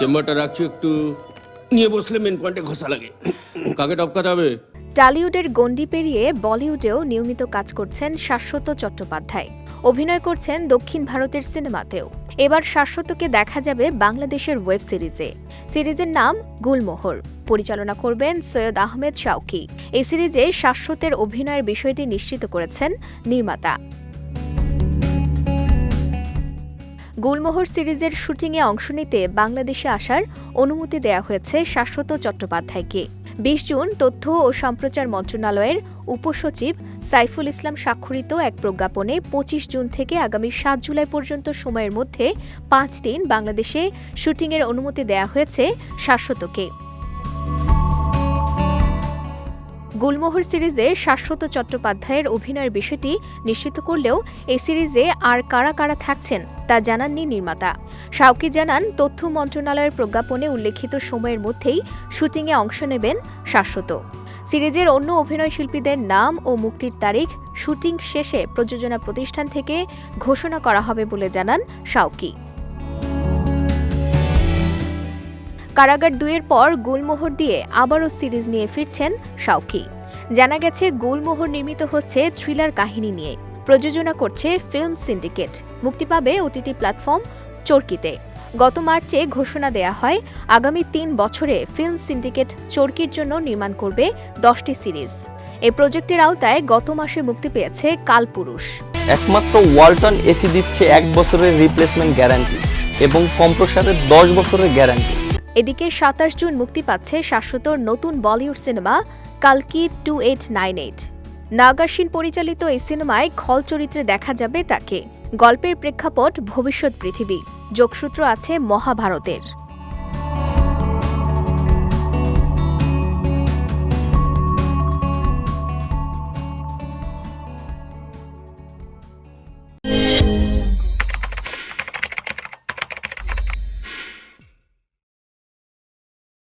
চেম্বারটা রাখছো একটু। নিয়ে বসলে মেন পয়েন্টে ঘষা লাগে। কাকে টপকাতে হবে? টালিউডের গণ্ডি পেরিয়ে বলিউডেও নিয়মিত কাজ করছেন শাশ্বত চট্টোপাধ্যায়। অভিনয় করছেন দক্ষিণ ভারতের সিনেমাতেও। এবার শাশ্বতকে দেখা যাবে বাংলাদেশের ওয়েব সিরিজে। সিরিজের নাম গুলমোহর। পরিচালনা করবেন সৈয়দ আহমেদ শাওকি। এই সিরিজে শাশ্বতের অভিনয়ের বিষয়টি নিশ্চিত করেছেন নির্মাতা। গুলমোহর সিরিজের শুটিংয়ে অংশ নিতে বাংলাদেশে আসার অনুমতি দেয়া হয়েছে শাশ্বত চট্টোপাধ্যায়কে। বিশ জুন তথ্য ও সম্প্রচার মন্ত্রণালয়ের উপসচিব সাইফুল ইসলাম স্বাক্ষরিত এক প্রজ্ঞাপনে পঁচিশ জুন থেকে আগামী সাত জুলাই পর্যন্ত সময়ের মধ্যে পাঁচ দিন বাংলাদেশে শুটিংয়ের অনুমতি দেয়া হয়েছে শাশ্বতকে। গুলমোহর সিরিজে শাশ্বত চট্টোপাধ্যায়ের অভিনয়ের বিষয়টি নিশ্চিত করলেও এই সিরিজে আর কারা কারা থাকছেন তা জানাননি নির্মাতা। শাওকি জানান, তথ্য মন্ত্রণালয়ের প্রজ্ঞাপনে উল্লেখিত সময়ের মধ্যেই শুটিংয়ে অংশ নেবেন শাশ্বত। সিরিজের অন্য অভিনয় শিল্পীদের নাম ও মুক্তির তারিখ শুটিং শেষে প্রযোজনা প্রতিষ্ঠান থেকে ঘোষণা করা হবে বলে জানান শাওকি কারাগার দুইয়ের পর গুলমোহর দিয়ে আবারও সিরিজ নিয়ে ফিরছেন শাওকি জানা গেছে, গুলমোহর নির্মিত হচ্ছে থ্রিলার কাহিনী নিয়ে। প্রযোজনা করছে ফিল্ম সিন্ডিকেট। মুক্তি পাবে ওটিটি প্ল্যাটফর্ম চরকিতে। গত মার্চে ঘোষণা দেয়া হয়, আগামী তিন বছরে ফিল্ম সিন্ডিকেট চরকির জন্য নির্মাণ করবে দশটি সিরিজ। এই প্রজেক্টের আওতায় গত মাসে মুক্তি পেয়েছে কালপুরুষ। একমাত্র ওয়ালটন এসি দিচ্ছে এক বছরের রিপ্লেসমেন্ট গ্যারান্টি এবং কম্প্রসারের দশ বছরের গ্যারান্টি এদিকে সাতাশ জুন মুক্তি পাচ্ছে শাশ্বতর নতুন বলিউড সিনেমা কালকি টু এইট নাইন এইট। নাগাসিন পরিচালিত এই সিনেমায় খল চরিত্রে দেখা যাবে তাকে। গল্পের প্রেক্ষাপট ভবিষ্যৎ পৃথিবী। যোগসূত্র আছে মহাভারতের।